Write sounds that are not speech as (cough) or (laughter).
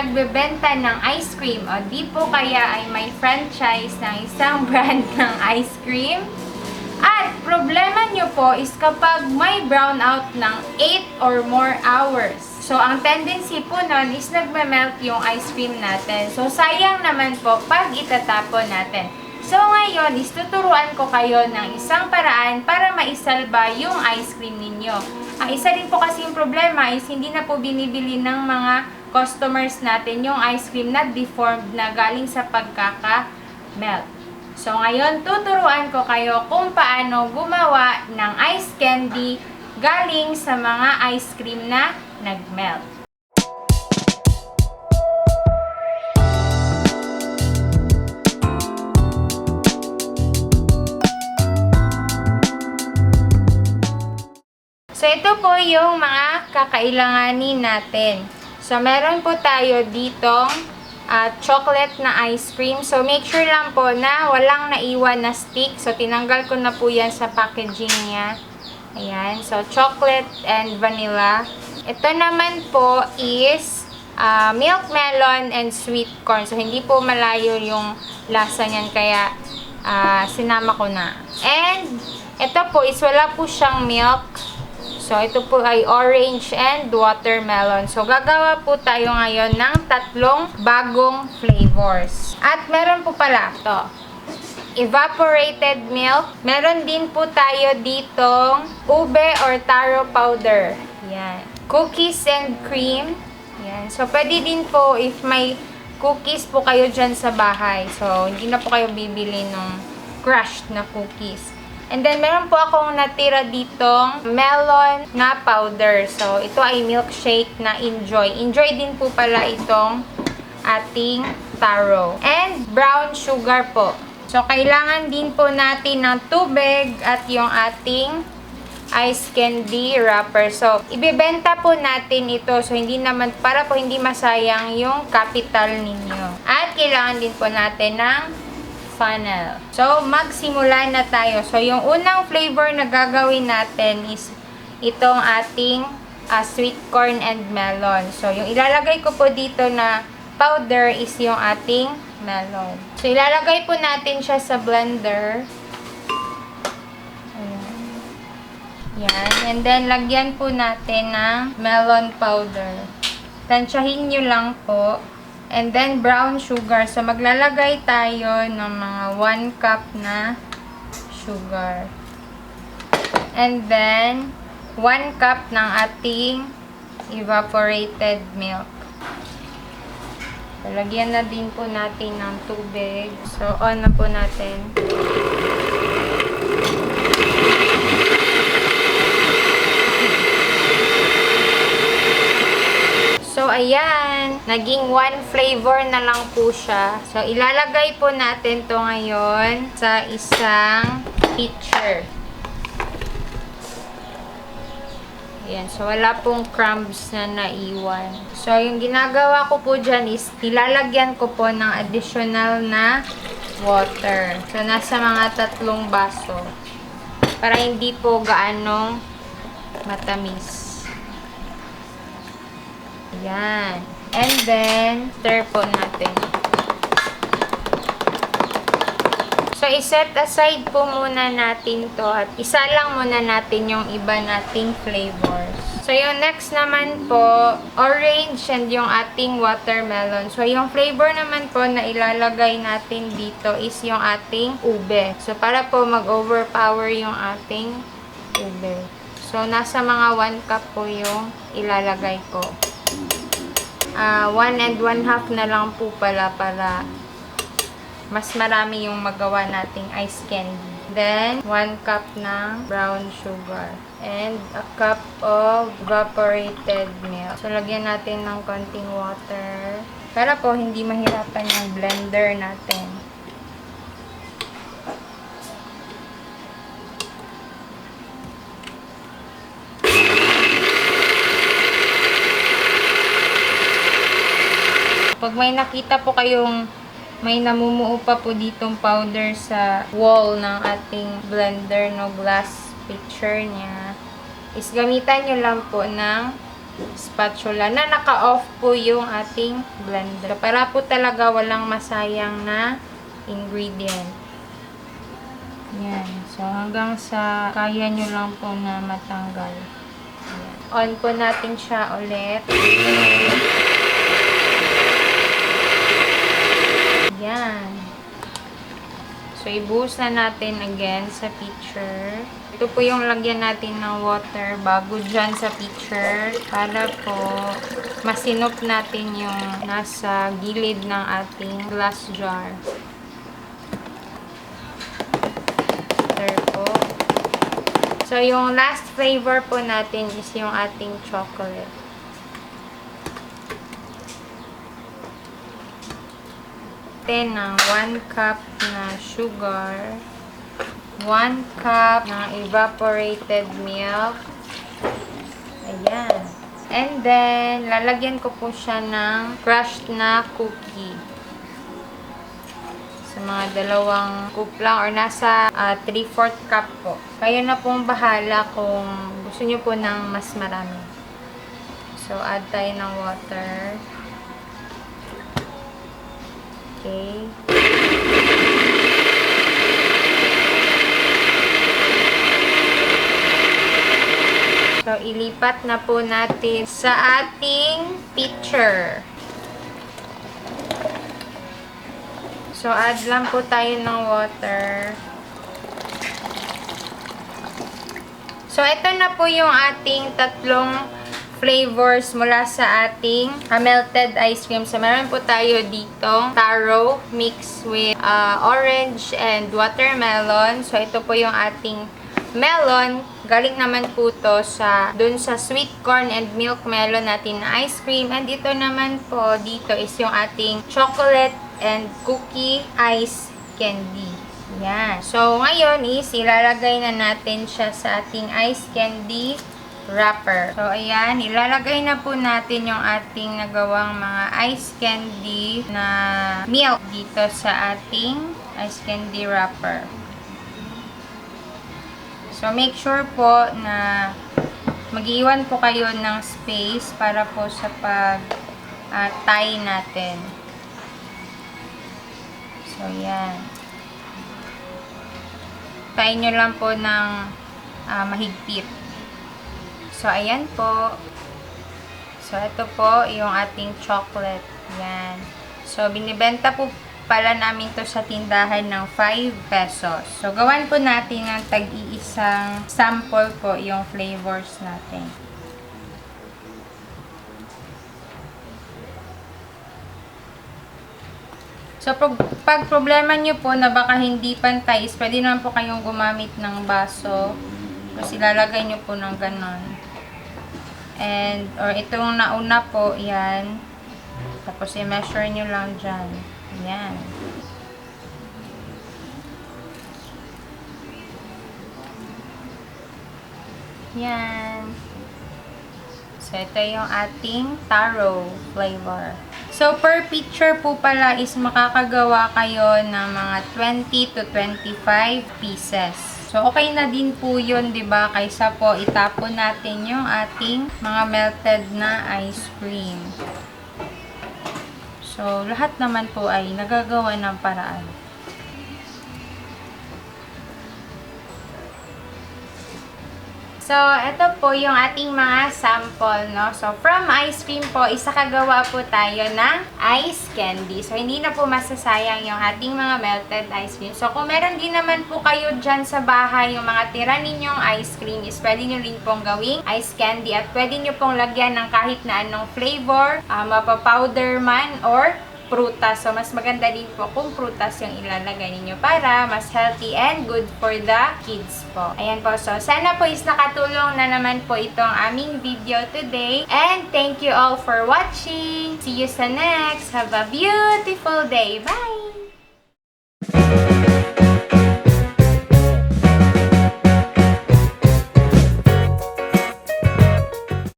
nagbebenta ng ice cream o di po kaya ay may franchise ng isang (laughs) brand ng ice cream. At problema nyo po is kapag may brownout ng 8 or more hours. So, ang tendency po nun is nagme-melt yung ice cream natin. So, sayang naman po pag itatapon natin. So, ngayon is tuturuan ko kayo ng isang paraan para maisalba yung ice cream ninyo. Ang isa din po kasi yung problema is hindi na po binibili ng mga customers natin yung ice cream na deformed na galing sa pagkaka-melt. So, ngayon, tuturuan ko kayo kung paano gumawa ng ice candy galing sa mga ice cream na nag-melt. So, ito po yung mga kakailanganin natin. So, meron po tayo ditong ah, chocolate na ice cream. So, make sure lang po na walang naiwan na stick. So, tinanggal ko na po yan sa packaging niya. Ayan. So, chocolate and vanilla. Ito naman po is ah, milk melon and sweet corn. So, hindi po malayo yung lasa niyan. Kaya, ah, sinama ko na. And, ito po is wala po siyang milk. So, ito po ay orange and watermelon. So, gagawa po tayo ngayon ng tatlong bagong flavors. At meron po pala to evaporated milk. Meron din po tayo ditong ube or taro powder. Yan. Cookies and cream. Yan. So, pwede din po if may cookies po kayo dyan sa bahay. So, hindi na po kayo bibili ng crushed na cookies. And then, meron po akong natira ditong melon na powder. So, ito ay milkshake na enjoy. Enjoy din po pala itong ating taro. And brown sugar po. So, kailangan din po natin ng tubig at yung ating ice candy wrapper. So, ibebenta po natin ito. So, hindi naman, para po hindi masayang yung capital ninyo. At kailangan din po natin ng funnel. So, magsimula na tayo. So, yung unang flavor na gagawin natin is itong ating ah, sweet corn and melon. So, yung ilalagay ko po dito na powder is yung ating melon. So, ilalagay po natin siya sa blender. Ayan. Yan. And then, lagyan po natin ng melon powder. Tansyahin nyo lang po. And then, brown sugar. So, maglalagay tayo ng mga 1 cup na sugar. And then, 1 cup ng ating evaporated milk. Lagyan na din po natin ng tubig. So, on na po natin. So, ayan. Naging one flavor na lang po siya. So, ilalagay po natin to ngayon sa isang pitcher. Ayan. So, wala pong crumbs na naiwan. So, yung ginagawa ko po dyan is ilalagyan ko po ng additional na water. So, nasa mga tatlong baso. Para hindi po gaano matamis. Ayan. And then, stir natin. So, iset aside po muna natin to at isa lang muna natin yung iba nating flavors. So, yung next naman po, orange and yung ating watermelon. So, yung flavor naman po na ilalagay natin dito is yung ating ube. So, para po mag-overpower yung ating ube. So, nasa mga 1 cup po yung ilalagay ko. Ah, 1 and 1 half na lang po pala para mas marami yung magawa nating ice candy. Then, 1 cup ng brown sugar. And a cup of evaporated milk. So, lagyan natin ng konting water. Para po hindi mahirapan yung blender natin. Pag may nakita po kayong may namumuo pa po ditong powder sa wall ng ating blender no glass picture niya is gamitan nyo lang po ng spatula na naka-off po yung ating blender. Para po talaga walang masayang na ingredient. Yan. So, hanggang sa kaya nyo lang po na matanggal. Yan. On po natin siya ulit. Yan. So, ibuhos na natin again sa pitcher. Ito po yung lagyan natin ng water bago dyan sa pitcher para po masinop natin yung nasa gilid ng ating glass jar. Water po. So, yung last flavor po natin is yung ating chocolate. Natin ng 1 cup na sugar, 1 cup ng evaporated milk. Ayan. And then, lalagyan ko po siya ng crushed na cookie. Sa mga dalawang scoop lang or nasa 3-4 cup po. Kayo na pong bahala kung gusto nyo po ng mas marami. So, add tayo ng water. Okay. So, ilipat na po natin sa ating pitcher. So, add lang po tayo ng water. So, ito na po yung ating tatlong flavors mula sa ating uh, melted ice cream. So, meron po tayo dito taro mixed with uh, orange and watermelon. So, ito po yung ating melon. Galing naman po to sa dun sa sweet corn and milk melon natin na ice cream. And ito naman po dito is yung ating chocolate and cookie ice candy. Yan. So, ngayon is ilalagay na natin siya sa ating ice candy wrapper. So, ayan, ilalagay na po natin yung ating nagawang mga ice candy na milk dito sa ating ice candy wrapper. So, make sure po na mag-iwan po kayo ng space para po sa pag-tie natin. So, yan. Tie nyo lang po ng ah, mahigpit. So, ayan po. So, ito po yung ating chocolate. Yan. So, binibenta po pala namin to sa tindahan ng 5 pesos. So, gawan po natin ng tag-iisang sample po yung flavors natin. So, pag, pag problema nyo po na baka hindi pantay, pwede naman po kayong gumamit ng baso. Kasi lalagay nyo po ng ganon. And, or itong nauna po, yan. Tapos, i-measure nyo lang dyan. Yan. Yan. So, ito yung ating taro flavor. So, per picture po pala is makakagawa kayo ng mga 20 to 25 pieces. So, okay na din po yun, ba? Kaysa po itapon natin yung ating mga melted na ice cream. So, lahat naman po ay nagagawa ng paraan. So, ito po yung ating mga sample, no? So, from ice cream po, isakagawa po tayo ng ice candy. So, hindi na po masasayang yung ating mga melted ice cream. So, kung meron din naman po kayo dyan sa bahay, yung mga tira ninyong ice cream, is pwede nyo rin pong gawing ice candy. At pwede nyo pong lagyan ng kahit na anong flavor, uh, mapapowder man, or prutas. So, mas maganda din po kung prutas yung ilalagay ninyo para mas healthy and good for the kids po. Ayan po. So, sana po is nakatulong na naman po itong aming video today. And thank you all for watching. See you sa next. Have a beautiful day. Bye!